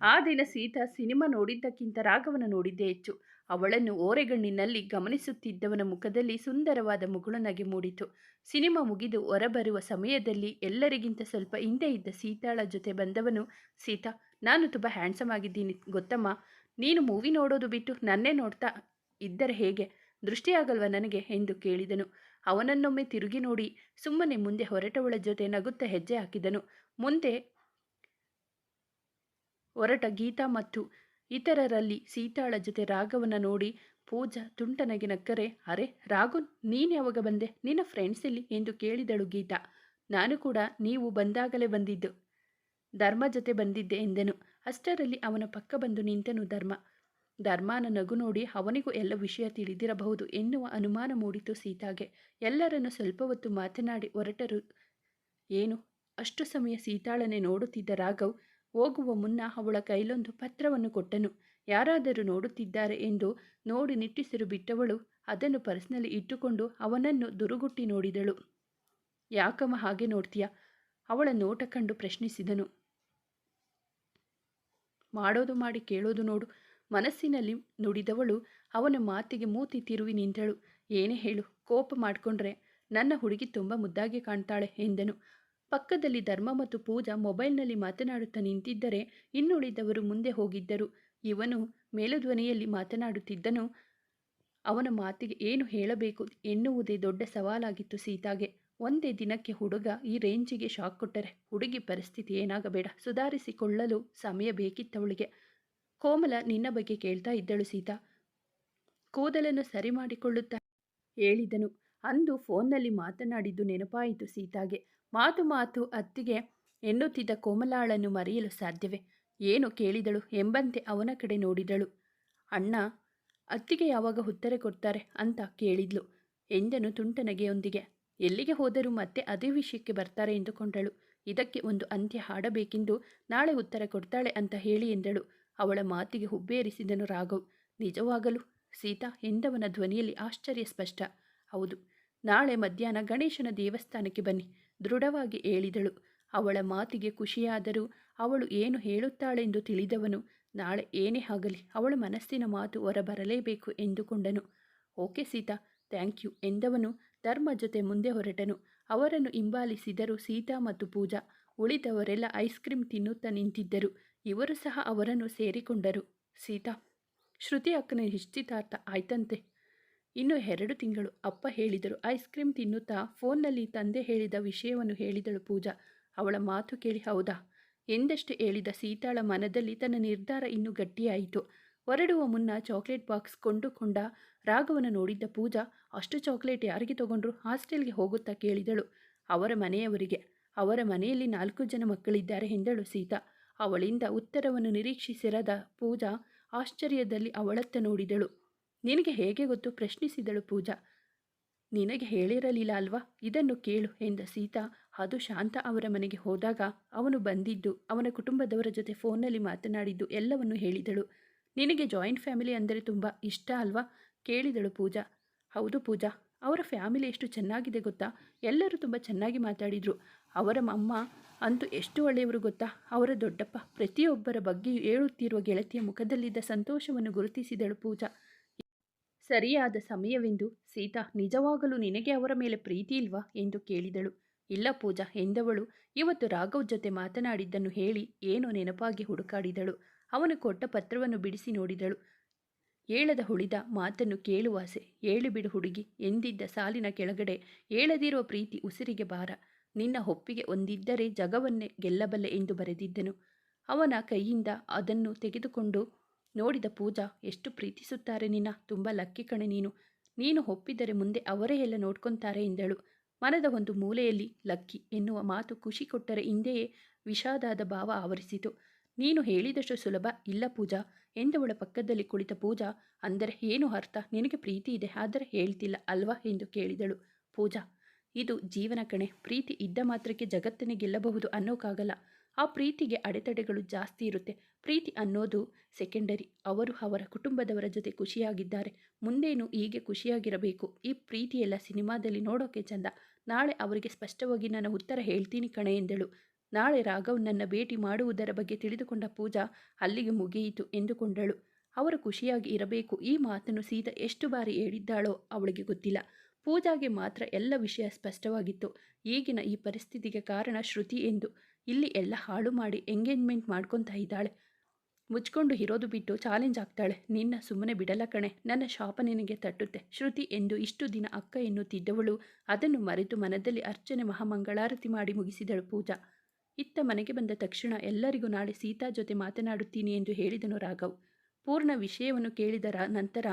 ಆ ದಿನ ಸೀತಾ ಸಿನಿಮಾ ನೋಡಿದ್ದಕ್ಕಿಂತ ರಾಘವನ ನೋಡಿದ್ದೇ ಹೆಚ್ಚು. ಅವಳನ್ನು ಓರೆಗಣ್ಣಿನಲ್ಲಿ ಗಮನಿಸುತ್ತಿದ್ದವನ ಮುಖದಲ್ಲಿ ಸುಂದರವಾದ ಮುಗುಳುನಗೆ ಮೂಡಿತು. ಸಿನಿಮಾ ಮುಗಿದು ಹೊರಬರುವ ಸಮಯದಲ್ಲಿ ಎಲ್ಲರಿಗಿಂತ ಸ್ವಲ್ಪ ಹಿಂದೆ ಇದ್ದ ಸೀತಾಳ ಜೊತೆ ಬಂದವನು ಸೀತಾ, ನಾನು ತುಂಬ ಹ್ಯಾಂಡ್ಸಮ್ ಆಗಿದ್ದೀನಿ, ಗೊತ್ತಮ್ಮ? ನೀನು ಮೂವಿ ನೋಡೋದು ಬಿಟ್ಟು ನನ್ನೇ ನೋಡ್ತಾ ಇದ್ದರೆ ಹೇಗೆ? ದೃಷ್ಟಿಯಾಗಲ್ವ ನನಗೆ? ಎಂದು ಕೇಳಿದನು. ಅವನನ್ನೊಮ್ಮೆ ತಿರುಗಿ ನೋಡಿ ಸುಮ್ಮನೆ ಮುಂದೆ ಹೊರಟವಳ ಜೊತೆ ನಗುತ್ತಾ ಹೆಜ್ಜೆ ಹಾಕಿದನು. ಮುಂದೆ ಹೊರಟ ಗೀತಾ ಮತ್ತು ಇತರರಲ್ಲಿ ಸೀತಾಳ ಜೊತೆ ರಾಘವನ ನೋಡಿ ಪೂಜಾ ತುಂಟನಗೆ ನಕ್ಕರೆ, ಅರೆ ರಾಘುನ್, ನೀನು ಯಾವಾಗ ಬಂದೆ? ನಿನ್ನ ಫ್ರೆಂಡ್ಸ್ ಇಲ್ಲಿ ಎಂದು ಕೇಳಿದಳು ಗೀತಾ. ನಾನು ಕೂಡ ನೀವು ಬಂದಾಗಲೇ ಬಂದಿದ್ದು. ಧರ್ಮ ಜೊತೆ ಬಂದಿದ್ದೆ, ಎಂದನು. ಅಷ್ಟರಲ್ಲಿ ಅವನ ಪಕ್ಕ ಬಂದು ನಿಂತನು ಧರ್ಮ. ಧರ್ಮನ ನಗು ನೋಡಿ ಅವನಿಗೂ ಎಲ್ಲ ವಿಷಯ ತಿಳಿದಿರಬಹುದು ಎನ್ನುವ ಅನುಮಾನ ಮೂಡಿತು ಸೀತಾಗೆ. ಎಲ್ಲರನ್ನು ಸ್ವಲ್ಪ ಹೊತ್ತು ಮಾತನಾಡಿ ಹೊರಟರು ಏನು? ಅಷ್ಟು ಸಮಯ ಸೀತಾಳನೆ ನೋಡುತ್ತಿದ್ದ ರಾಘವ್ ಹೋಗುವ ಮುನ್ನ ಅವಳ ಕೈಲೊಂದು ಪತ್ರವನ್ನು ಕೊಟ್ಟನು. ಯಾರಾದರೂ ನೋಡುತ್ತಿದ್ದಾರೆ ಎಂದು ನೋಡಿ ನಿಟ್ಟಿಸಿರು ಬಿಟ್ಟವಳು ಅದನ್ನು ಪರ್ಸ್ನಲ್ಲಿ ಇಟ್ಟುಕೊಂಡು ಅವನನ್ನು ದುರುಗುಟ್ಟಿ ನೋಡಿದಳು. ಯಾಕಮ್ಮ ಹಾಗೆ ನೋಡ್ತೀಯ? ಅವಳ ನೋಟ ಕಂಡು ಪ್ರಶ್ನಿಸಿದನು. ಮಾಡೋದು ಮಾಡಿ ಕೇಳೋದು ನೋಡು. ಮನಸ್ಸಿನಲ್ಲಿ ನುಡಿದವಳು ಅವನ ಮಾತಿಗೆ ಮೂತಿ ತಿರುವಿ ನಿಂತಳು. ಏನೇ ಹೇಳು, ಕೋಪ ಮಾಡಿಕೊಂಡ್ರೆ ನನ್ನ ಹುಡುಗಿ ತುಂಬ ಮುದ್ದಾಗಿ ಕಾಣ್ತಾಳೆ ಎಂದನು. ಪಕ್ಕದಲ್ಲಿ ಧರ್ಮ ಮತ್ತು ಪೂಜಾ ಮೊಬೈಲ್ನಲ್ಲಿ ಮಾತನಾಡುತ್ತಾ ನಿಂತಿದ್ದರೆ ಇನ್ನುಳಿದವರು ಮುಂದೆ ಹೋಗಿದ್ದರು. ಇವನು ಮೇಲುಧ್ವನಿಯಲ್ಲಿ ಮಾತನಾಡುತ್ತಿದ್ದನು. ಅವನ ಮಾತಿಗೆ ಏನು ಹೇಳಬೇಕು ಎನ್ನುವುದೇ ದೊಡ್ಡ ಸವಾಲಾಗಿತ್ತು ಸೀತಾಗೆ. ಒಂದೇ ದಿನಕ್ಕೆ ಹುಡುಗ ಈ ರೇಂಜಿಗೆ ಶಾಕ್ ಕೊಟ್ಟರೆ ಹುಡುಗಿ ಪರಿಸ್ಥಿತಿ ಏನಾಗಬೇಡ, ಸುಧಾರಿಸಿಕೊಳ್ಳಲು ಸಮಯ ಬೇಕಿತ್ತವಳಿಗೆ. ಕೋಮಲ ನಿನ್ನ ಬಗ್ಗೆ ಕೇಳ್ತಾ ಇದ್ದಳು ಸೀತಾ. ಕೂದಲನ್ನು ಸರಿ ಮಾಡಿಕೊಳ್ಳುತ್ತಾ ಹೇಳಿದನು. ಅಂದು ಫೋನ್ನಲ್ಲಿ ಮಾತನಾಡಿದ್ದು ನೆನಪಾಯಿತು ಸೀತಾಗೆ. ಮಾತು ಮಾತು ಅತ್ತಿಗೆ ಎನ್ನುತ್ತಿದ್ದ ಕೋಮಲಾಳನ್ನು ಮರೆಯಲು ಸಾಧ್ಯವೇ? ಏನು ಕೇಳಿದಳು? ಎಂಬಂತೆ ಅವನ ಕಡೆ ನೋಡಿದಳು. ಅಣ್ಣ, ಅತ್ತಿಗೆ ಯಾವಾಗ ಉತ್ತರ ಕೊಡ್ತಾರೆ ಅಂತ ಕೇಳಿದ್ಲು. ಎಂದನು ತುಂಟನಗೆಯೊಂದಿಗೆ ಎಲ್ಲಿಗೆ ಹೋದರೂ ಮತ್ತೆ ಅದೇ ವಿಷಯಕ್ಕೆ ಬರ್ತಾರೆ ಎಂದುಕೊಂಡಳು. ಇದಕ್ಕೆ ಒಂದು ಅಂತ್ಯ ಹಾಡಬೇಕೆಂದು ನಾಳೆ ಉತ್ತರ ಕೊಡ್ತಾಳೆ ಅಂತ ಹೇಳಿ ಎಂದಳು. ಅವಳ ಮಾತಿಗೆ ಹುಬ್ಬೇರಿಸಿದನು ರಾಘವ್. ನಿಜವಾಗಲು? ಸೀತಾ, ಎಂದವನ ಧ್ವನಿಯಲ್ಲಿ ಆಶ್ಚರ್ಯ ಸ್ಪಷ್ಟ. ಹೌದು. ನಾಳೆ ಮಧ್ಯಾಹ್ನ ಗಣೇಶನ ದೇವಸ್ಥಾನಕ್ಕೆ ಬನ್ನಿ. ದೃಢವಾಗಿ ಹೇಳಿದಳು. ಅವಳ ಮಾತಿಗೆ ಖುಷಿಯಾದರೂ ಅವಳು ಏನು ಹೇಳುತ್ತಾಳೆಂದು ತಿಳಿದವನು, ನಾಳೆ ಏನೇ ಆಗಲಿ ಅವಳ ಮನಸ್ಸಿನ ಮಾತು ಹೊರಬರಲೇಬೇಕು ಎಂದುಕೊಂಡನು. ಓಕೆ ಸೀತಾ, ಥ್ಯಾಂಕ್ ಯು ಎಂದವನು ಧರ್ಮ ಜೊತೆ ಮುಂದೆ ಹೊರಟನು. ಅವರನ್ನು ಹಿಂಬಾಲಿಸಿದರು ಸೀತಾ ಮತ್ತು ಪೂಜಾ, ಉಳಿದವರೆಲ್ಲ ಐಸ್ ಕ್ರೀಮ್ ತಿನ್ನುತ್ತಾ ನಿಂತಿದ್ದರು. ಇವರು ಸಹ ಅವರನ್ನು ಸೇರಿಕೊಂಡರು. ಸೀತಾ, ಶ್ರುತಿ ಅಕ್ಕನ ನಿಶ್ಚಿತಾರ್ಥ ಆಯ್ತಂತೆ. ಇನ್ನು ಎರಡು ತಿಂಗಳು ಅಪ್ಪ ಹೇಳಿದರು. ಐಸ್ ಕ್ರೀಮ್ ತಿನ್ನುತ್ತಾ? ಫೋನ್ನಲ್ಲಿ ತಂದೆ ಹೇಳಿದ ವಿಷಯವನ್ನು ಹೇಳಿದಳು ಪೂಜಾ. ಅವಳ ಮಾತು ಕೇಳಿ ಹೌದಾ? ಎಂದಷ್ಟು ಹೇಳಿದ ಸೀತಾಳ ಮನದಲ್ಲಿ ತನ್ನ ನಿರ್ಧಾರ ಇನ್ನೂ ಗಟ್ಟಿಯಾಯಿತು. ಹೊರಡುವ ಮುನ್ನ ಚಾಕ್ಲೇಟ್ ಬಾಕ್ಸ್ ಕೊಂಡುಕೊಂಡ ರಾಘವನ ನೋಡಿದ್ದ ಪೂಜಾ, ಅಷ್ಟು ಚಾಕ್ಲೇಟ್ ಯಾರಿಗೆ ತಗೊಂಡ್ರು? ಹಾಸ್ಟೆಲ್ಗೆ ಹೋಗುತ್ತಾ? ಕೇಳಿದಳು. ಅವರ ಮನೆಯವರಿಗೆ. ಅವರ ಮನೆಯಲ್ಲಿ ನಾಲ್ಕು ಜನ ಮಕ್ಕಳಿದ್ದಾರೆ ಎಂದಳು ಸೀತಾ. ಅವಳಿಂದ ಉತ್ತರವನ್ನು ನಿರೀಕ್ಷಿಸಿರದ ಪೂಜಾ ಆಶ್ಚರ್ಯದಲ್ಲಿ ಅವಳತ್ತ ನೋಡಿದಳು. ನಿನಗೆ ಹೇಗೆ ಗೊತ್ತು? ಪ್ರಶ್ನಿಸಿದಳು ಪೂಜಾ. ನಿನಗೆ ಹೇಳಿರಲಿಲ್ಲ ಅಲ್ವಾ? ಇದನ್ನು ಕೇಳು ಎಂದ ಸೀತಾ. ಅದು ಶಾಂತ ಅವರ ಮನೆಗೆ ಹೋದಾಗ ಅವನು ಬಂದಿದ್ದು, ಅವನ ಕುಟುಂಬದವರ ಜೊತೆ ಫೋನ್ನಲ್ಲಿ ಮಾತನಾಡಿದ್ದು ಎಲ್ಲವನ್ನು ಹೇಳಿದಳು. ನಿನಗೆ ಜಾಯಿಂಟ್ ಫ್ಯಾಮಿಲಿ ಅಂದರೆ ತುಂಬ ಇಷ್ಟ ಅಲ್ವಾ? ಕೇಳಿದಳು ಪೂಜಾ. ಹೌದು ಪೂಜಾ. ಅವರ ಫ್ಯಾಮಿಲಿ ಎಷ್ಟು ಚೆನ್ನಾಗಿದೆ ಗೊತ್ತಾ? ಎಲ್ಲರೂ ತುಂಬ ಚೆನ್ನಾಗಿ ಮಾತಾಡಿದರು. ಅವರ ಅಮ್ಮ ಅಂತೂ ಎಷ್ಟು ಒಳ್ಳೆಯವರು ಗೊತ್ತಾ? ಅವರ ದೊಡ್ಡಪ್ಪ ಪ್ರತಿಯೊಬ್ಬರ ಬಗ್ಗೆಯೂ ಹೇಳುತ್ತಿರುವ ಗೆಳತಿಯ ಮುಖದಲ್ಲಿದ್ದ ಸಂತೋಷವನ್ನು ಗುರುತಿಸಿದಳು ಪೂಜಾ. ಸರಿಯಾದ ಸಮಯವೆಂದು ಸೀತಾ ನಿಜವಾಗಲೂ ನಿನಗೆ ಅವರ ಮೇಲೆ ಪ್ರೀತಿ ಇಲ್ವಾ ಎಂದು ಕೇಳಿದಳು. ಇಲ್ಲ ಪೂಜಾ ಎಂದವಳು ಇವತ್ತು ರಾಘವ್ ಜೊತೆ ಮಾತನಾಡಿದ್ದನ್ನು ಹೇಳಿ ಏನೋ ನೆನಪಾಗಿ ಹುಡುಕಾಡಿದಳು. ಅವನು ಕೊಟ್ಟ ಪತ್ರವನ್ನು ಬಿಡಿಸಿ ನೋಡಿದಳು. ಏಳದ ಹುಳಿದ ಮಾತನ್ನು ಕೇಳುವಾಸೆ ಏಳಿಬಿಡು ಹುಡುಗಿ ಎಂದಿದ್ದ ಸಾಲಿನ ಕೆಳಗಡೆ ಏಳದಿರುವ ಪ್ರೀತಿ ಉಸಿರಿಗೆ ಬಾರ, ನಿನ್ನ ಹೊಪ್ಪಿಗೆ ಒಂದಿದ್ದರೆ ಜಗವನ್ನೇ ಗೆಲ್ಲಬಲ್ಲೆ ಎಂದು ಬರೆದಿದ್ದನು. ಅವನ ಕೈಯಿಂದ ಅದನ್ನು ತೆಗೆದುಕೊಂಡು ನೋಡಿದ ಪೂಜಾ, ಎಷ್ಟು ಪ್ರೀತಿಸುತ್ತಾರೆ ನಿನ್ನ, ತುಂಬ ಲಕ್ಕಿ ಕಣೆ ನೀನು. ನೀನು ಒಪ್ಪಿದರೆ ಮುಂದೆ ಅವರೇ ಎಲ್ಲ ನೋಡ್ಕೊತಾರೆ ಎಂದಳು. ಮನದ ಒಂದು ಮೂಲೆಯಲ್ಲಿ ಲಕ್ಕಿ ಎನ್ನುವ ಮಾತು ಖುಷಿ ಕೊಟ್ಟರೆ ಹಿಂದೆಯೇ ವಿಷಾದಾದ ಭಾವ ಆವರಿಸಿತು. ನೀನು ಹೇಳಿದಷ್ಟು ಸುಲಭ ಇಲ್ಲ ಪೂಜಾ. ಎಂದವಳ ಪಕ್ಕದಲ್ಲಿ ಕುಳಿತ ಪೂಜಾ, ಅಂದರೆ ಏನು ಅರ್ಥ? ನಿನಗೆ ಪ್ರೀತಿ ಇದೆ, ಆದರೆ ಹೇಳ್ತಿಲ್ಲ ಅಲ್ವಾ? ಎಂದು ಕೇಳಿದಳು ಪೂಜಾ. ಇದು ಜೀವನ ಕಣೆ. ಪ್ರೀತಿ ಇದ್ದ ಮಾತ್ರಕ್ಕೆ ಜಗತ್ತನ್ನೇ ಗೆಲ್ಲಬಹುದು ಅನ್ನೋಕ್ಕಾಗಲ್ಲ ಆ ಪ್ರೀತಿಗೆ ಅಡೆತಡೆಗಳು ಜಾಸ್ತಿ ಇರುತ್ತೆ. ಪ್ರೀತಿ ಅನ್ನೋದು ಸೆಕೆಂಡರಿ ಅವರು ಅವರ ಕುಟುಂಬದವರ ಜೊತೆ ಖುಷಿಯಾಗಿದ್ದಾರೆ. ಮುಂದೇನು ಹೀಗೆ ಖುಷಿಯಾಗಿರಬೇಕು? ಈ ಪ್ರೀತಿಯೆಲ್ಲ ಸಿನಿಮಾದಲ್ಲಿ ನೋಡೋಕೆ ಚಂದ. ನಾಳೆ ಅವರಿಗೆ ಸ್ಪಷ್ಟವಾಗಿ ನಾನು ಉತ್ತರ ಹೇಳ್ತೀನಿ ಕಣೆ ಎಂದಳು. ನಾಳೆ ರಾಘವ್ ನನ್ನ ಭೇಟಿ ಮಾಡುವುದರ ಬಗ್ಗೆ ತಿಳಿದುಕೊಂಡ ಪೂಜಾ ಅಲ್ಲಿಗೆ ಮುಗಿಯಿತು ಎಂದುಕೊಂಡಳು. ಅವರು ಖುಷಿಯಾಗಿ ಇರಬೇಕು. ಈ ಮಾತನ್ನು ಸೀತಾ ಎಷ್ಟು ಬಾರಿ ಹೇಳಿದ್ದಾಳೋ ಅವಳಿಗೆ ಗೊತ್ತಿಲ್ಲ. ಪೂಜಾಗೆ ಮಾತ್ರ ಎಲ್ಲ ವಿಷಯ ಸ್ಪಷ್ಟವಾಗಿತ್ತು. ಈಗಿನ ಈ ಪರಿಸ್ಥಿತಿಗೆ ಕಾರಣ ಶ್ರುತಿ ಎಂದು ಇಲ್ಲಿ ಎಲ್ಲ ಹಾಳು ಮಾಡಿ ಎಂಗೇಜ್ಮೆಂಟ್ ಮಾಡ್ಕೊತಾ ಇದ್ದಾಳೆ. ಮುಚ್ಕೊಂಡು ಇರೋದು ಬಿಟ್ಟು ಚಾಲೆಂಜ್ ಆಗ್ತಾಳೆ. ನಿನ್ನ ಸುಮ್ಮನೆ ಬಿಡಲ್ಲ ಕಣೆ. ನನ್ನ ಶಾಪ ನಿನಗೆ ತಟ್ಟುತ್ತೆ. ಶ್ರುತಿ ಎಂದು ಇಷ್ಟು ದಿನ ಅಕ್ಕ ಎನ್ನುತ್ತಿದ್ದವಳು. ಅದನ್ನು ಮರೆತು ಮನದಲ್ಲಿ ಅರ್ಚನೆ ಮಹಾಮಂಗಳಾರತಿ ಮಾಡಿ ಮುಗಿಸಿದಳು ಪೂಜಾ. ಇತ್ತ ಮನೆಗೆ ಬಂದ ತಕ್ಷಣ ಎಲ್ಲರಿಗೂ ನಾಳೆ ಸೀತಾ ಜೊತೆ ಮಾತನಾಡುತ್ತೀನಿ ಎಂದು ಹೇಳಿದನು ರಾಘವ್. ಪೂರ್ಣ ವಿಷಯವನ್ನು ಕೇಳಿದರ ನಂತರ,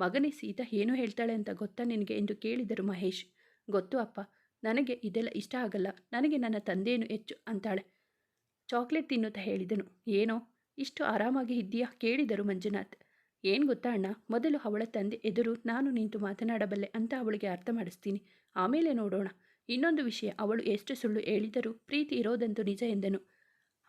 ಮಗನೇ ಸೀತಾ ಏನು ಹೇಳ್ತಾಳೆ ಅಂತ ಗೊತ್ತಾ ನಿನಗೆ ಎಂದು ಕೇಳಿದರು ಮಹೇಶ್. ಗೊತ್ತು ಅಪ್ಪ. ನನಗೆ ಇದೆಲ್ಲ ಇಷ್ಟ ಆಗಲ್ಲ. ನನಗೆ ನನ್ನ ತಂದೆಯನ್ನು ಹೆಚ್ಚು ಅಂತಾಳೆ. ಚಾಕ್ಲೇಟ್ ತಿನ್ನುತ್ತಾ ಹೇಳಿದನು. ಏನೋ? ಇಷ್ಟು ಆರಾಮಾಗಿ ಇದ್ದೀಯಾ? ಕೇಳಿದರು ಮಂಜುನಾಥ್. ಏನು ಗೊತ್ತಾ ಅಣ್ಣ? ಮೊದಲು ಅವಳ ತಂದೆ ಎದುರು ನಾನು ನಿಂತು ಮಾತನಾಡಬಲ್ಲೆ ಅಂತ ಅವಳಿಗೆ ಅರ್ಥ ಮಾಡಿಸ್ತೀನಿ. ಆಮೇಲೆ ನೋಡೋಣ. ಇನ್ನೊಂದು ವಿಷಯ. ಅವಳು ಎಷ್ಟು ಸುಳ್ಳು ಹೇಳಿದರೂ ಪ್ರೀತಿ ಇರೋದಂತೂ ನಿಜ ಎಂದನು.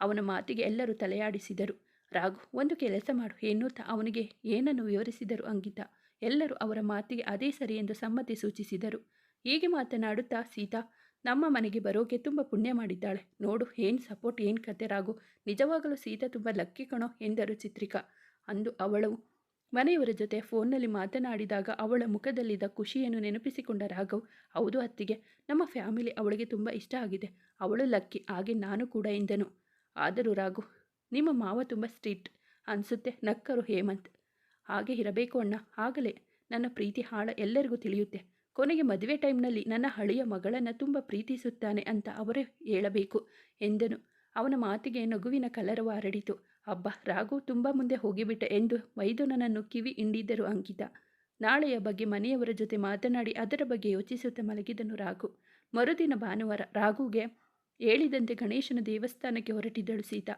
ಅವನ ಮಾತಿಗೆ ಎಲ್ಲರೂ ತಲೆಯಾಡಿಸಿದರು. ರಾಘು, ಒಂದು ಕೆಲಸ ಮಾಡು ಎನ್ನುತ್ತಾ ಅವನಿಗೆ ಏನನ್ನು ವಿವರಿಸಿದರು ಅಂಕಿತ. ಎಲ್ಲರೂ ಅವರ ಮಾತಿಗೆ ಅದೇ ಸರಿ ಎಂದು ಸಮ್ಮತಿ ಸೂಚಿಸಿದರು. ಹೀಗೆ ಮಾತನಾಡುತ್ತಾ ಸೀತಾ ನಮ್ಮ ಮನೆಗೆ ಬರೋಕೆ ತುಂಬ ಪುಣ್ಯ ಮಾಡಿದ್ದಾಳೆ. ನೋಡು, ಏನು ಸಪೋರ್ಟ್ ಏನು ಕತೆ ರಾಗು ನಿಜವಾಗಲೂ ಸೀತಾ ತುಂಬ ಲಕ್ಕಿ ಕಣೋ ಎಂದರು ಚಿತ್ರಿಕಾ. ಅಂದು ಅವಳು ಮನೆಯವರ ಜೊತೆ ಫೋನ್ನಲ್ಲಿ ಮಾತನಾಡಿದಾಗ ಅವಳ ಮುಖದಲ್ಲಿದ್ದ ಖುಷಿಯನ್ನು ನೆನಪಿಸಿಕೊಂಡ ರಾಘವ್ ಹೌದು ಅತ್ತಿಗೆ, ನಮ್ಮ ಫ್ಯಾಮಿಲಿ ಅವಳಿಗೆ ತುಂಬ ಇಷ್ಟ ಆಗಿದೆ. ಅವಳು ಲಕ್ಕಿ ಹಾಗೆ ನಾನು ಕೂಡ, ಎಂದನು. ಆದರೂ ರಾಘು, ನಿಮ್ಮ ಮಾವ ತುಂಬ ಸ್ಟ್ರಿಕ್ಟ್ ಅನಿಸುತ್ತೆ, ನಕ್ಕರು ಹೇಮಂತ್. ಹಾಗೆ ಇರಬೇಕು ಅಣ್ಣ, ಆಗಲೇ. ನನ್ನ ಪ್ರೀತಿ ಹಾಳ ಎಲ್ಲರಿಗೂ ತಿಳಿಯುತ್ತೆ. ಕೊನೆಗೆ ಮದುವೆ ಟೈಮ್ನಲ್ಲಿ ನನ್ನ ಹಳೆಯ ಮಗಳನ್ನು ತುಂಬ ಪ್ರೀತಿಸುತ್ತಾನೆ ಅಂತ ಅವರೇ ಹೇಳಬೇಕು ಎಂದನು. ಅವನ ಮಾತಿಗೆ ನಗುವಿನ ಕಲರವ ಹರಡಿತು. ಅಬ್ಬ, ರಾಘು ತುಂಬ ಮುಂದೆ ಹೋಗಿಬಿಟ್ಟ ಎಂದು ಮೈದುನನನ್ನು ಕಿವಿ ಹಿಂಡಿದ್ದರು ಅಂಕಿತ. ನಾಳೆಯ ಬಗ್ಗೆ ಮನೆಯವರ ಜೊತೆ ಮಾತನಾಡಿ ಅದರ ಬಗ್ಗೆ ಯೋಚಿಸುತ್ತಾ ಮಲಗಿದನು ರಾಘು. ಮರುದಿನ ಭಾನುವಾರ ರಾಘುಗೆ ಹೇಳಿದಂತೆ ಗಣೇಶನ ದೇವಸ್ಥಾನಕ್ಕೆ ಹೊರಟಿದ್ದಳು ಸೀತಾ.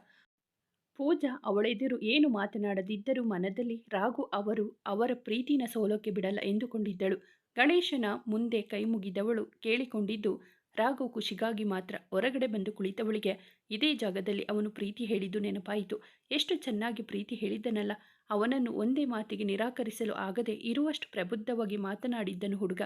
ಪೂಜಾ ಅವಳೆದುರು ಏನು ಮಾತನಾಡದಿದ್ದರೂ ಮನದಲ್ಲಿ ರಾಘು ಅವರು ಅವರ ಪ್ರೀತಿನ ಸೋಲೋಕೆ ಬಿಡಲ್ಲ ಎಂದುಕೊಂಡಿದ್ದಳು. ಗಣೇಶನ ಮುಂದೆ ಕೈ ಮುಗಿದವಳು ಕೇಳಿಕೊಂಡಿದ್ದು, ರಾಘು ಖುಷಿಗಾಗಿ ಮಾತ್ರ ಹೊರಗಡೆ ಬಂದು ಕುಳಿತವಳಿಗೆ, ಇದೇ ಜಾಗದಲ್ಲಿ ಅವನು ಪ್ರೀತಿ ಹೇಳಿದ್ದು ನೆನಪಾಯಿತು. ಎಷ್ಟು ಚೆನ್ನಾಗಿ ಪ್ರೀತಿ ಹೇಳಿದ್ದನಲ್ಲ ಅವನನ್ನು ಒಂದೇ ಮಾತಿಗೆ ನಿರಾಕರಿಸಲು ಆಗದೆ ಇರುವಷ್ಟು ಪ್ರಬುದ್ಧವಾಗಿ ಮಾತನಾಡಿದ್ದನು ಹುಡುಗ.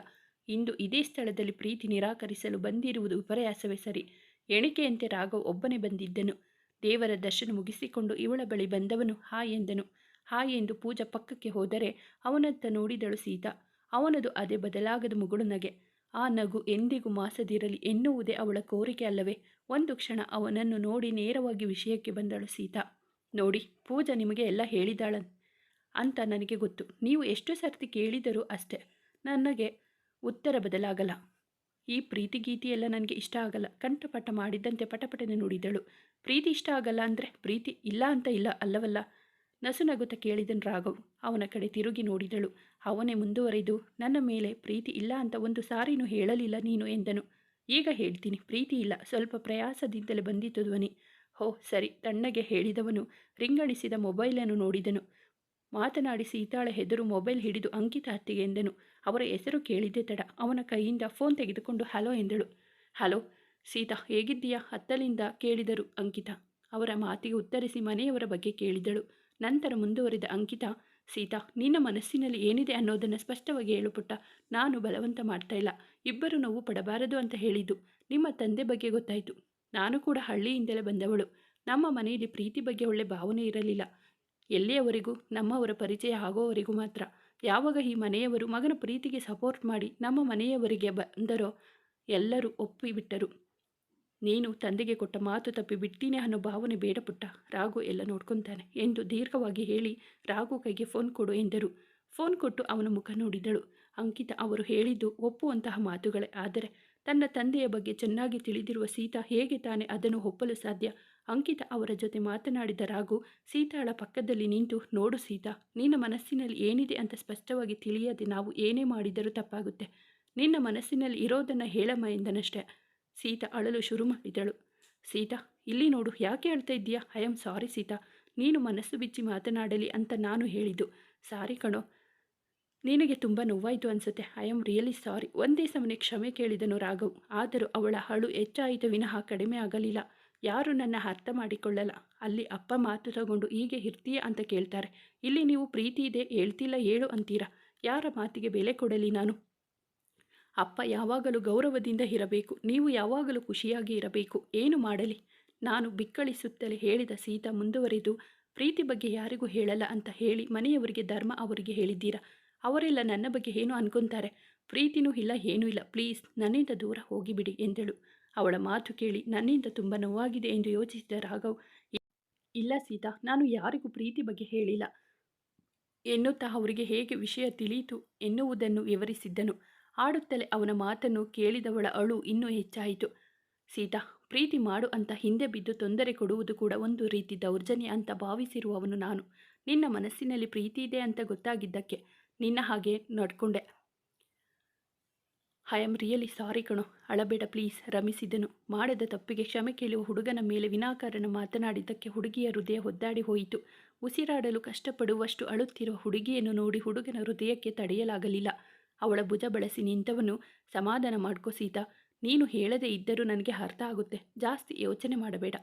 ಇಂದು ಇದೇ ಸ್ಥಳದಲ್ಲಿ ಪ್ರೀತಿ ನಿರಾಕರಿಸಲು ಬಂದಿರುವುದು ವಿಪರ್ಯಾಸವೇ ಸರಿ. ಎಣಿಕೆಯಂತೆ ರಾಘವ್ ಒಬ್ಬನೇ ಬಂದಿದ್ದನು. ದೇವರ ದರ್ಶನ ಮುಗಿಸಿಕೊಂಡು ಇವಳ ಬಳಿ ಬಂದವನು ಹಾಯ್ ಎಂದನು. ಹಾಯ್ ಎಂದು ಪೂಜಾ ಪಕ್ಕಕ್ಕೆ ಹೋದರೆ ಅವನತ್ತ ನೋಡಿದಳು ಸೀತಾ. ಅವನದು ಅದೇ ಬದಲಾಗದ ಮುಗುಳು ನಗೆ. ಆ ನಗು ಎಂದಿಗೂ ಮಾಸದಿರಲಿ ಎನ್ನುವುದೇ ಅವಳ ಕೋರಿಕೆ ಅಲ್ಲವೇ? ಒಂದು ಕ್ಷಣ ಅವನನ್ನು ನೋಡಿ ನೇರವಾಗಿ ವಿಷಯಕ್ಕೆ ಬಂದಳು ಸೀತಾ. ನೋಡಿ, ಪೂಜಾ ನಿಮಗೆ ಎಲ್ಲ ಹೇಳಿದಾಳ ಅಂತ ನನಗೆ ಗೊತ್ತು. ನೀವು ಎಷ್ಟು ಸರ್ತಿ ಕೇಳಿದರೂ ಅಷ್ಟೇ. ನನಗೆ ಉತ್ತರ ಬದಲಾಗಲ್ಲ. ಈ ಪ್ರೀತಿ ಗೀತಿಯೆಲ್ಲ ನನಗೆ ಇಷ್ಟ ಆಗಲ್ಲ. ಕಂಠಪಟ ಮಾಡಿದ್ದಂತೆ ಪಟಪಟನೆ ನುಡಿದಳು. ಪ್ರೀತಿ ಇಷ್ಟ ಆಗಲ್ಲ ಅಂದರೆ ಪ್ರೀತಿ ಇಲ್ಲ ಅಂತ ಇಲ್ಲ ಅಲ್ಲವಲ್ಲ? ನಸುನಗುತ್ತ ಕೇಳಿದನು ರಾಘವ್. ಅವನ ಕಡೆ ತಿರುಗಿ ನೋಡಿದಳು. ಅವನೇ ಮುಂದುವರೆದು, ನನ್ನ ಮೇಲೆ ಪ್ರೀತಿ ಇಲ್ಲ ಅಂತ ಒಂದು ಸಾರಿನೂ ಹೇಳಲಿಲ್ಲ ನೀನು ಎಂದನು. ಈಗ ಹೇಳ್ತೀನಿ, ಪ್ರೀತಿ ಇಲ್ಲ, ಸ್ವಲ್ಪ ಪ್ರಯಾಸದಿಂದಲೇ ಬಂದಿತ್ತು ಧ್ವನಿ. ಹೋ, ಸರಿ, ತಣ್ಣಗೆ ಹೇಳಿದವನು, ರಿಂಗಣಿಸಿದ ಮೊಬೈಲನ್ನು ನೋಡಿದನು. ಮಾತನಾಡಿ ಸೀತಾಳ ಹೆದರು ಮೊಬೈಲ್ ಹಿಡಿದು ಅಂಕಿತ ಹತ್ತಿಗೆ ಎಂದನು. ಅವರ ಹೆಸರು ಕೇಳಿದ್ದೆ ತಡ, ಅವನ ಕೈಯಿಂದ ಫೋನ್ ತೆಗೆದುಕೊಂಡು ಹಲೋ ಎಂದಳು. ಹಲೋ, ಸೀತಾ, ಹೇಗಿದ್ದೀಯಾ? ಹತ್ತಲಿಂದ ಕೇಳಿದರು ಅಂಕಿತ. ಅವರ ಮಾತಿಗೆ ಉತ್ತರಿಸಿ ಮನೆಯವರ ಬಗ್ಗೆ ಕೇಳಿದಳು. ನಂತರ ಮುಂದುವರಿದ ಅಂಕಿತ, ಸೀತಾ, ನಿನ್ನ ಮನಸ್ಸಿನಲ್ಲಿ ಏನಿದೆ ಅನ್ನೋದನ್ನು ಸ್ಪಷ್ಟವಾಗಿ ಹೇಳುಪುಟ್ಟ ನಾನು ಬಲವಂತ ಮಾಡ್ತಾ ಇಲ್ಲ. ಇಬ್ಬರು ನೋವು ಪಡಬಾರದು ಅಂತ ಹೇಳಿದ್ದು. ನಿಮ್ಮ ತಂದೆ ಬಗ್ಗೆ ಗೊತ್ತಾಯಿತು. ನಾನು ಕೂಡ ಹಳ್ಳಿಯಿಂದಲೇ ಬಂದವಳು. ನಮ್ಮ ಮನೆಯಲ್ಲಿ ಪ್ರೀತಿ ಬಗ್ಗೆ ಒಳ್ಳೆ ಭಾವನೆ ಇರಲಿಲ್ಲ. ಎಲ್ಲಿಯವರೆಗೂ? ನಮ್ಮವರ ಪರಿಚಯ ಆಗೋವರೆಗೂ ಮಾತ್ರ. ಯಾವಾಗ ಈ ಮನೆಯವರು ಮಗನ ಪ್ರೀತಿಗೆ ಸಪೋರ್ಟ್ ಮಾಡಿ ನಮ್ಮ ಮನೆಯವರಿಗೆ ಬಂದರೋ, ಎಲ್ಲರೂ ಒಪ್ಪಿಬಿಟ್ಟರು. ನೀನು ತಂದೆಗೆ ಕೊಟ್ಟ ಮಾತು ತಪ್ಪಿ ಬಿಡ್ತೀನಿ ಅನ್ನೋ ಭಾವನೆ ಬೇಡ ಪುಟ್ಟ. ರಾಘು ಎಲ್ಲ ನೋಡ್ಕೊತಾನೆ. ಎಂದು ದೀರ್ಘವಾಗಿ ಹೇಳಿ, ರಾಘು ಕೈಗೆ ಫೋನ್ ಕೊಡು ಎಂದರು. ಫೋನ್ ಕೊಟ್ಟು ಅವನ ಮುಖ ನೋಡಿದಳು. ಅಂಕಿತ ಅವರು ಹೇಳಿದ್ದು ಒಪ್ಪುವಂತಹ ಮಾತುಗಳೇ. ಆದರೆ ತನ್ನ ತಂದೆಯ ಬಗ್ಗೆ ಚೆನ್ನಾಗಿ ತಿಳಿದಿರುವ ಸೀತಾ ಹೇಗೆ ತಾನೇ ಅದನ್ನು ಒಪ್ಪಲು ಸಾಧ್ಯ? ಅಂಕಿತ ಅವರ ಜೊತೆ ಮಾತನಾಡಿದ ರಾಘು, ಸೀತಾಳ ಪಕ್ಕದಲ್ಲಿ ನಿಂತು, ನೋಡು ಸೀತಾ, ನಿನ್ನ ಮನಸ್ಸಿನಲ್ಲಿ ಏನಿದೆ ಅಂತ ಸ್ಪಷ್ಟವಾಗಿ ತಿಳಿಯದೆ ನಾವು ಏನೇ ಮಾಡಿದರೂ ತಪ್ಪಾಗುತ್ತೆ. ನಿನ್ನ ಮನಸ್ಸಿನಲ್ಲಿ ಇರೋದನ್ನು ಹೇಳಮ್ಮ ಎಂದನಷ್ಟೇ. ಸೀತಾ ಅಳಲು ಶುರು ಮಾಡಿದಳು. ಸೀತಾ, ಇಲ್ಲಿ ನೋಡು, ಯಾಕೆ ಅಳ್ತಾ ಇದ್ದೀಯಾ? I am sorry Sita. ನೀನು ಮನಸ್ಸು ಬಿಚ್ಚಿ ಮಾತನಾಡಲಿ ಅಂತ ನಾನು ಹೇಳಿದ್ದು. ಸಾರಿ ಕಣೋ. ನಿನಗೆ ತುಂಬ ನೋವಾಯಿತು ಅನಿಸುತ್ತೆ. ಐ ಆಮ್ ರಿಯಲಿ ಸಾರಿ ಒಂದೇ ಸಮನೆ ಕ್ಷಮೆ ಕೇಳಿದನು ರಾಘವ್. ಆದರೂ ಅವಳ ಹಳು ಹೆಚ್ಚಾಯಿತು ವಿನಃ ಕಡಿಮೆ ಆಗಲಿಲ್ಲ. ಯಾರು ನನ್ನ ಅರ್ಥ ಮಾಡಿಕೊಳ್ಳಲ್ಲ. ಅಲ್ಲಿ ಅಪ್ಪ ಮಾತು ತಗೊಂಡು ಹೀಗೆ ಇರ್ತೀಯ ಅಂತ ಕೇಳ್ತಾರೆ. ಇಲ್ಲಿ ನೀವು ಪ್ರೀತಿ ಇದೆ, ಹೇಳ್ತಿಲ್ಲ, ಹೇಳು ಅಂತೀರಾ? ಯಾರ ಮಾತಿಗೆ ಬೆಲೆ ಕೊಡಲಿ ನಾನು? ಅಪ್ಪ ಯಾವಾಗಲೂ ಗೌರವದಿಂದ ಇರಬೇಕು, ನೀವು ಯಾವಾಗಲೂ ಖುಷಿಯಾಗಿ ಇರಬೇಕು, ಏನು ಮಾಡಲಿ? ನಾನು ಬಿಕ್ಕಳಿಸುತ್ತಲೇ ಹೇಳಿದ ಸೀತಾ ಮುಂದುವರೆದು, ಪ್ರೀತಿ ಬಗ್ಗೆ ಯಾರಿಗೂ ಹೇಳಲ್ಲ ಅಂತ ಹೇಳಿ ಮನೆಯವರಿಗೆ ಧರ್ಮ ಅವರಿಗೆ ಹೇಳಿದ್ದೀರಾ? ಅವರೆಲ್ಲ ನನ್ನ ಬಗ್ಗೆ ಏನು ಅನ್ಕೊಂತಾರೆ? ಪ್ರೀತಿನೂ ಇಲ್ಲ, ಏನೂ ಇಲ್ಲ, ಪ್ಲೀಸ್ ನನ್ನಿಂದ ದೂರ ಹೋಗಿಬಿಡಿ ಎಂದಳು. ಅವಳ ಮಾತು ಕೇಳಿ ನನ್ನಿಂದ ತುಂಬ ನೋವಾಗಿದೆ ಎಂದು ಯೋಚಿಸಿದ ರಾಘವ್, ಇಲ್ಲ ಸೀತಾ, ನಾನು ಯಾರಿಗೂ ಪ್ರೀತಿ ಬಗ್ಗೆ ಹೇಳಿಲ್ಲ. ಎನ್ನುತ್ತಾ ಅವರಿಗೆ ಹೇಗೆ ವಿಷಯ ತಿಳಿಯಿತು ಎನ್ನುವುದನ್ನು ವಿವರಿಸಿದ್ದನು. ಆಡುತ್ತಲೇ ಅವನ ಮಾತನ್ನು ಕೇಳಿದವಳ ಅಳು ಇನ್ನೂ ಹೆಚ್ಚಾಯಿತು. ಸೀತಾ, ಪ್ರೀತಿ ಮಾಡು ಅಂತ ಹಿಂದೆ ಬಿದ್ದು ತೊಂದರೆ ಕೊಡುವುದು ಕೂಡ ಒಂದು ರೀತಿ ದೌರ್ಜನ್ಯ ಅಂತ ಭಾವಿಸಿರುವವನು ನಾನು. ನಿನ್ನ ಮನಸ್ಸಿನಲ್ಲಿ ಪ್ರೀತಿ ಇದೆ ಅಂತ ಗೊತ್ತಾಗಿದ್ದಕ್ಕೆ ನಿನ್ನ ಹಾಗೆ ನಡ್ಕೊಂಡೆ. ಐ ಆಮ್ ರಿಯಲಿ ಸಾರಿ ಕಣೋ. ಅಳಬೇಡ ಪ್ಲೀಸ್, ರಮಿಸಿದನು. ಮಾಡದ ತಪ್ಪಿಗೆ ಕ್ಷಮೆ ಕೇಳುವ ಹುಡುಗನ ಮೇಲೆ ವಿನಾಕಾರಣ ಮಾತನಾಡಿದ್ದಕ್ಕೆ ಹುಡುಗಿಯ ಹೃದಯ ಒದ್ದಾಡಿ ಹೋಯಿತು. ಉಸಿರಾಡಲು ಕಷ್ಟಪಡುವಷ್ಟು ಅಳುತ್ತಿರುವ ಹುಡುಗಿಯನ್ನು ನೋಡಿ ಹುಡುಗನ ಹೃದಯಕ್ಕೆ ತಡೆಯಲಾಗಲಿಲ್ಲ. ಅವಳ ಭುಜ ಬಳಸಿ ನಿಂತವನು, ಸಮಾಧಾನ ಮಾಡ್ಕೋ ಸೀತಾ, ನೀನು ಹೇಳದೇ ಇದ್ದರೂ ನನಗೆ ಅರ್ಥ ಆಗುತ್ತೆ, ಜಾಸ್ತಿ ಯೋಚನೆ ಮಾಡಬೇಡ.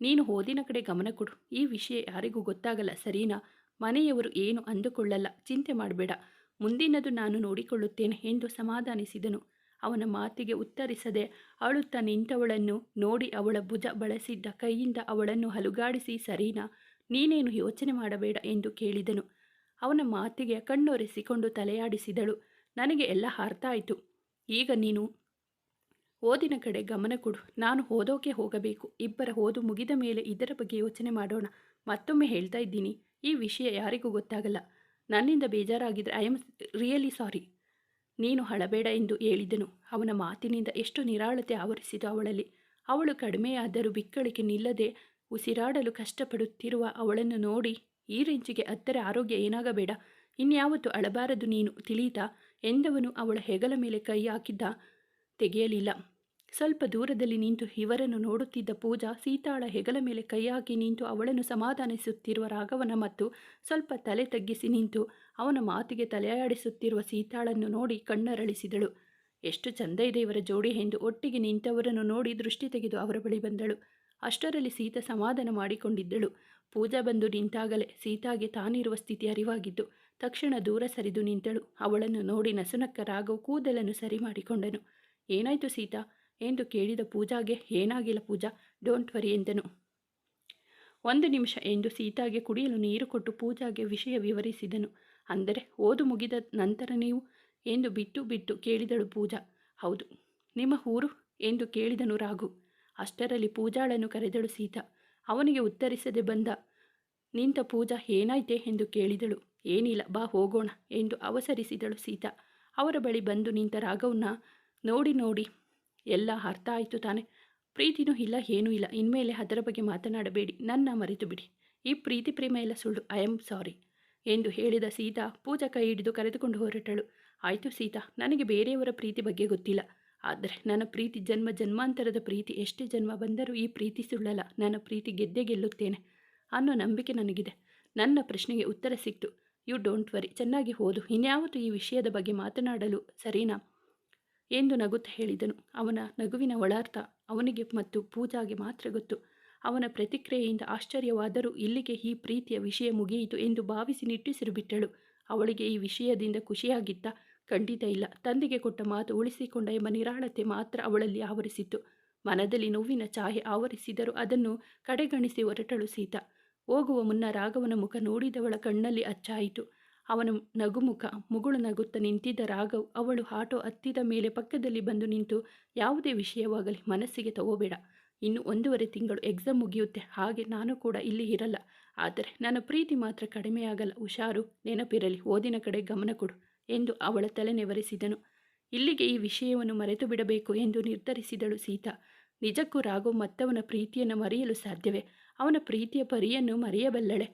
ನೀನು ಓದಿನ ಕಡೆ ಗಮನ ಕೊಡು, ಈ ವಿಷಯ ಯಾರಿಗೂ ಗೊತ್ತಾಗಲ್ಲ, ಸರಿನಾ? ಮನೆಯವರು ಏನು ಅಂದುಕೊಳ್ಳಲ್ಲ, ಚಿಂತೆ ಮಾಡಬೇಡ. ಮುಂದಿನದು ನಾನು ನೋಡಿಕೊಳ್ಳುತ್ತೇನೆ, ಎಂದು ಸಮಾಧಾನಿಸಿದನು. ಅವನ ಮಾತಿಗೆ ಉತ್ತರಿಸದೆ ಅಳುತ್ತಾ ನಿಂತವಳನ್ನು ನೋಡಿ ಅವಳ ಭುಜ ಬಳಸಿದ್ದ ಕೈಯಿಂದ ಅವಳನ್ನು ಹಲುಗಾಡಿಸಿ ಸರೀನಾ, ನೀನೇನು ಯೋಚನೆ ಮಾಡಬೇಡ, ಎಂದು ಕೇಳಿದನು. ಅವನ ಮಾತಿಗೆ ಕಣ್ಣೊರೆಸಿಕೊಂಡು ತಲೆಯಾಡಿಸಿದಳು. ನನಗೆ ಎಲ್ಲ ಅರ್ಥ ಆಯಿತು ಈಗ ನೀನು ಓದಿನ ಕಡೆ ಗಮನ ಕೊಡು. ನಾನು ಓದೋಕೆ ಹೋಗಬೇಕು. ಇಬ್ಬರ ಓದು ಮುಗಿದ ಮೇಲೆ ಇದರ ಬಗ್ಗೆ ಯೋಚನೆ ಮಾಡೋಣ. ಮತ್ತೊಮ್ಮೆ ಹೇಳ್ತಾ ಇದ್ದೀನಿ. ಈ ವಿಷಯ ಯಾರಿಗೂ ಗೊತ್ತಾಗಲ್ಲ. ನನ್ನಿಂದ ಬೇಜಾರಾಗಿದ್ದರೆ ಐ ಆಮ್ ರಿಯಲಿ ಸಾರಿ ನೀನು ಹಳಬೇಡ ಎಂದು ಹೇಳಿದನು. ಅವನ ಮಾತಿನಿಂದ ಎಷ್ಟು ನಿರಾಳತೆ ಆವರಿಸಿತು ಅವಳಲ್ಲಿ. ಅವಳು ಕಡಿಮೆಯಾದರೂ ಬಿಕ್ಕಳಿಕೆ ನಿಲ್ಲದೆ ಉಸಿರಾಡಲು ಕಷ್ಟಪಡುತ್ತಿರುವ ಅವಳನ್ನು ನೋಡಿ ಈ ರೆಂಚಿಗೆ ಹತ್ತರ ಆರೋಗ್ಯ ಏನಾಗಬೇಡ. ಇನ್ಯಾವತ್ತು ಅಳಬಾರದು ನೀನು. ತಿಳಿಯಿತಾ ಎಂದವನು ಅವಳ ಹೆಗಲ ಮೇಲೆ ಕೈ ಹಾಕಿದ್ದ. ತೆಗೆಯಲಿಲ್ಲ. ಸ್ವಲ್ಪ ದೂರದಲ್ಲಿ ನಿಂತು ಇವರನ್ನು ನೋಡುತ್ತಿದ್ದ ಪೂಜಾ ಸೀತಾಳ ಹೆಗಲ ಮೇಲೆ ಕೈ ಹಾಕಿ ನಿಂತು ಅವಳನ್ನು ಸಮಾಧಾನಿಸುತ್ತಿರುವ ರಾಘವನ ಮತ್ತು ಸ್ವಲ್ಪ ತಲೆ ತಗ್ಗಿಸಿ ನಿಂತು ಅವನ ಮಾತಿಗೆ ತಲೆಯಾಡಿಸುತ್ತಿರುವ ಸೀತಾಳನ್ನು ನೋಡಿ ಕಣ್ಣರಳಿಸಿದಳು. ಎಷ್ಟು ಚಂದ ಇದೆ ಇವರ ಜೋಡಿ ಎಂದು ಒಟ್ಟಿಗೆ ನಿಂತವರನ್ನು ನೋಡಿ ದೃಷ್ಟಿ ತೆಗೆದು ಅವರ ಬಳಿ ಬಂದಳು. ಅಷ್ಟರಲ್ಲಿ ಸೀತಾ ಸಮಾಧಾನ ಮಾಡಿಕೊಂಡಿದ್ದಳು. ಪೂಜಾ ಬಂದು ನಿಂತಾಗಲೇ ಸೀತಾಗೆ ತಾನಿರುವ ಸ್ಥಿತಿ ಅರಿವಾಗಿದ್ದು ತಕ್ಷಣ ದೂರ ಸರಿದು ನಿಂತಳು. ಅವಳನ್ನು ನೋಡಿ ನಸುನಕ್ಕ ರಾಘವ್ ಕೂದಲನ್ನು ಸರಿ ಮಾಡಿಕೊಂಡನು. ಏನಾಯಿತು ಸೀತಾ? ಎಂದು ಕೇಳಿದ ಪೂಜಾಗೆ, ಏನಾಗಿಲ್ಲ ಪೂಜಾ, ಡೋಂಟ್ ವರಿ ಎಂದನು. ಒಂದು ನಿಮಿಷ ಎಂದು ಸೀತಾಗೆ ಕುಡಿಯಲು ನೀರು ಕೊಟ್ಟು ಪೂಜಾಗೆ ವಿಷಯ ವಿವರಿಸಿದನು. ಅಂದರೆ ಓದು ಮುಗಿದ ನಂತರ ನೀವು ಎಂದು ಬಿಟ್ಟು ಬಿಟ್ಟು ಕೇಳಿದಳು ಪೂಜಾ. ಹೌದು. ನಿಮ್ಮ ಊರು ಎಂದು ಕೇಳಿದನು ರಾಘು. ಅಷ್ಟರಲ್ಲಿ ಪೂಜಾಳನ್ನು ಕರೆದಳು ಸೀತಾ. ಅವನಿಗೆ ಉತ್ತರಿಸದೆ ಬಂದ ನಿಂತ ಪೂಜಾ ಏನಾಯ್ತೆ ಎಂದು ಕೇಳಿದಳು. ಏನಿಲ್ಲ, ಬಾ ಹೋಗೋಣ ಎಂದು ಅವಸರಿಸಿದಳು ಸೀತಾ. ಅವರ ಬಳಿ ಬಂದು ನಿಂತ ರಾಘವನ್ನ ನೋಡಿ ನೋಡಿ, ಎಲ್ಲ ಅರ್ಥ ಆಯಿತು ತಾನೆ. ಪ್ರೀತಿನೂ ಇಲ್ಲ, ಏನೂ ಇಲ್ಲ. ಇನ್ಮೇಲೆ ಅದರ ಬಗ್ಗೆ ಮಾತನಾಡಬೇಡಿ. ನನ್ನ ಮರೆತು ಬಿಡಿ. ಈ ಪ್ರೀತಿ ಪ್ರೇಮ ಎಲ್ಲ ಸುಳ್ಳು. ಐ ಆಮ್ ಸಾರಿ ಎಂದು ಹೇಳಿದ ಸೀತಾ ಪೂಜಾ ಕೈ ಹಿಡಿದು ಕರೆದುಕೊಂಡು ಹೊರಟಳು. ಆಯಿತು ಸೀತಾ, ನನಗೆ ಬೇರೆಯವರ ಪ್ರೀತಿ ಬಗ್ಗೆ ಗೊತ್ತಿಲ್ಲ. ಆದರೆ ನನ್ನ ಪ್ರೀತಿ ಜನ್ಮ ಜನ್ಮಾಂತರದ ಪ್ರೀತಿ. ಎಷ್ಟೇ ಜನ್ಮ ಬಂದರೂ ಈ ಪ್ರೀತಿ ಸುಳ್ಳಲ್ಲ. ನನ್ನ ಪ್ರೀತಿ ಗೆದ್ದೆ ಗೆಲ್ಲುತ್ತೇನೆ ಅನ್ನೋ ನಂಬಿಕೆ ನನಗಿದೆ. ನನ್ನ ಪ್ರಶ್ನೆಗೆ ಉತ್ತರ ಸಿಕ್ತು. ಯು ಡೋಂಟ್ ವರಿ ಚೆನ್ನಾಗಿ ಓದು. ಇನ್ಯಾವತ್ತು ಈ ವಿಷಯದ ಬಗ್ಗೆ ಮಾತನಾಡಲು ಸರಿನಾ? ಎಂದು ನಗುತ್ತಾ ಹೇಳಿದನು. ಅವನ ನಗುವಿನ ಒಳಾರ್ಥ ಅವನಿಗೆ ಮತ್ತು ಪೂಜಾಗೆ ಮಾತ್ರ ಗೊತ್ತು. ಅವನ ಪ್ರತಿಕ್ರಿಯೆಯಿಂದ ಆಶ್ಚರ್ಯವಾದರೂ ಇಲ್ಲಿಗೆ ಈ ಪ್ರೀತಿಯ ವಿಷಯ ಮುಗಿಯಿತು ಎಂದು ಭಾವಿಸಿ ನಿಟ್ಟುಸಿರು ಬಿಟ್ಟಳು. ಅವಳಿಗೆ ಈ ವಿಷಯದಿಂದ ಖುಷಿಯಾಗಿದ್ದ ಖಂಡಿತ ಇಲ್ಲ. ತಂದೆಗೆ ಕೊಟ್ಟ ಮಾತು ಉಳಿಸಿಕೊಂಡ ಎಂಬ ನಿರಾಳತೆ ಮಾತ್ರ ಅವಳಲ್ಲಿ ಆವರಿಸಿತ್ತು. ಮನದಲ್ಲಿ ನೋವಿನ ಛಾಯೆ ಆವರಿಸಿದರೂ ಅದನ್ನು ಕಡೆಗಣಿಸಿ ಹೊರಟಳು ಸೀತಾ. ಹೋಗುವ ಮುನ್ನ ರಾಘವನ ಮುಖ ನೋಡಿದವಳ ಕಣ್ಣಲ್ಲಿ ಅಚ್ಚಾಯಿತು. ಅವನ ನಗುಮುಖ ಮುಗುಳು ನಗುತ್ತ ನಿಂತಿದ್ದ ರಾಘವ್, ಅವಳು ಆಟೋ ಹತ್ತಿದ ಮೇಲೆ ಪಕ್ಕದಲ್ಲಿ ಬಂದು ನಿಂತು, ಯಾವುದೇ ವಿಷಯವಾಗಲಿ ಮನಸ್ಸಿಗೆ ತಗೋಬೇಡ. ಇನ್ನು ಒಂದೂವರೆ ತಿಂಗಳು ಎಕ್ಸಾಮ್ ಮುಗಿಯುತ್ತೆ, ಹಾಗೆ ನಾನು ಕೂಡ ಇಲ್ಲಿ ಇರಲ್ಲ. ಆದರೆ ನನ್ನ ಪ್ರೀತಿ ಮಾತ್ರ ಕಡಿಮೆಯಾಗಲ್ಲ. ಹುಷಾರು, ನೆನಪಿರಲಿ, ಓದಿನ ಕಡೆ ಗಮನ ಕೊಡು, ಎಂದು ಅವಳ ತಲೆ ನೆವರಿಸಿದನು. ಇಲ್ಲಿಗೆ ಈ ವಿಷಯವನ್ನು ಮರೆತು ಬಿಡಬೇಕು ಎಂದು ನಿರ್ಧರಿಸಿದಳು ಸೀತಾ. ನಿಜಕ್ಕೂ ರಾಘವ್ ಮತ್ತವನ ಪ್ರೀತಿಯನ್ನು ಮರೆಯಲು ಸಾಧ್ಯವೇ? ಅವನ ಪ್ರೀತಿಯ ಪರಿಯನ್ನು ಮರೆಯಬಲ್ಲಳೆ.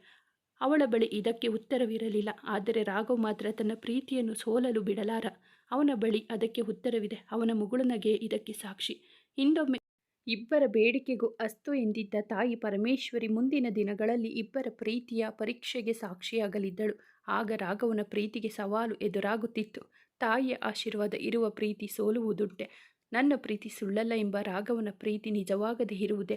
ಅವಳ ಬಳಿ ಇದಕ್ಕೆ ಉತ್ತರವಿರಲಿಲ್ಲ. ಆದರೆ ರಾಘವ್ ಮಾತ್ರ ತನ್ನ ಪ್ರೀತಿಯನ್ನು ಸೋಲಲು ಬಿಡಲಾರ. ಅವನ ಬಳಿ ಅದಕ್ಕೆ ಉತ್ತರವಿದೆ. ಅವನ ಮುಗುಳನಗೆ ಇದಕ್ಕೆ ಸಾಕ್ಷಿ. ಹಿಂದೊಮ್ಮೆ ಇಬ್ಬರ ಬೇಡಿಕೆಗೂ ಅಸ್ತು ಎಂದಿದ್ದ ತಾಯಿ ಪರಮೇಶ್ವರಿ ಮುಂದಿನ ದಿನಗಳಲ್ಲಿ ಇಬ್ಬರ ಪ್ರೀತಿಯ ಪರೀಕ್ಷೆಗೆ ಸಾಕ್ಷಿಯಾಗಲಿದ್ದಳು. ಆಗ ರಾಘವನ ಪ್ರೀತಿಗೆ ಸವಾಲು ಎದುರಾಗುತ್ತಿತ್ತು. ತಾಯಿಯ ಆಶೀರ್ವಾದ ಇರುವ ಪ್ರೀತಿ ಸೋಲುವುದುಂಟೆ ನನ್ನ ಪ್ರೀತಿ ಸುಳ್ಳಲ್ಲ ಎಂಬ ರಾಘವನ ಪ್ರೀತಿ ನಿಜವಾಗದೇ ಇರುವುದೇ